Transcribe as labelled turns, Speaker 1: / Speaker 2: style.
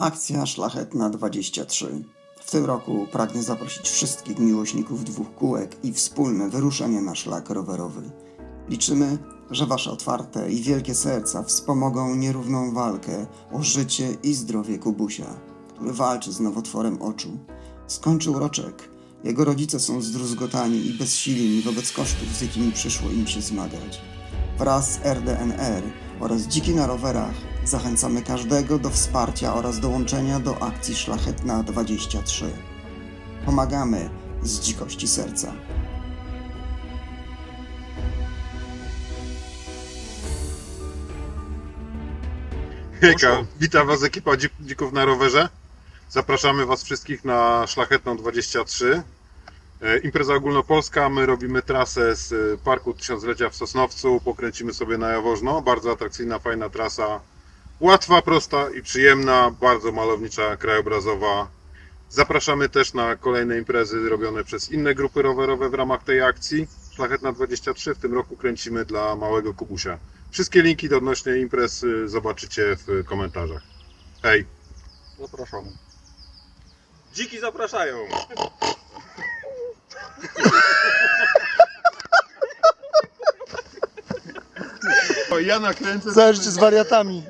Speaker 1: Akcja Szlachetna 23. W tym roku pragnę zaprosić wszystkich miłośników dwóch kółek i wspólne wyruszenie na szlak rowerowy. Liczymy, że Wasze otwarte i wielkie serca wspomogą nierówną walkę o życie i zdrowie Kubusia, który walczy z nowotworem oczu. Skończył roczek. Jego rodzice są zdruzgotani i bezsilni wobec kosztów, z jakimi przyszło im się zmagać. Wraz z RDNR oraz Dziki na rowerach zachęcamy każdego do wsparcia oraz dołączenia do akcji Szlachetna 23. Pomagamy z dzikości serca.
Speaker 2: Hejka, witam Was ekipa Dzik- Dzików na rowerze. Zapraszamy Was wszystkich na Szlachetną 23. E, Impreza ogólnopolska, my robimy trasę z e, Parku Tysiąclecia w Sosnowcu, pokręcimy sobie na Jaworzno. Bardzo atrakcyjna, fajna trasa, łatwa, prosta i przyjemna, bardzo malownicza, krajobrazowa. Zapraszamy też na kolejne imprezy robione przez inne grupy rowerowe w ramach tej akcji. Szlachetna 23 w tym roku kręcimy dla Małego Kubusia. Wszystkie linki do odnośnie imprez zobaczycie w komentarzach. Hej!
Speaker 3: Zapraszamy. Dziki zapraszają.
Speaker 2: Ja nakręcę.
Speaker 4: Zależcie z wariatami.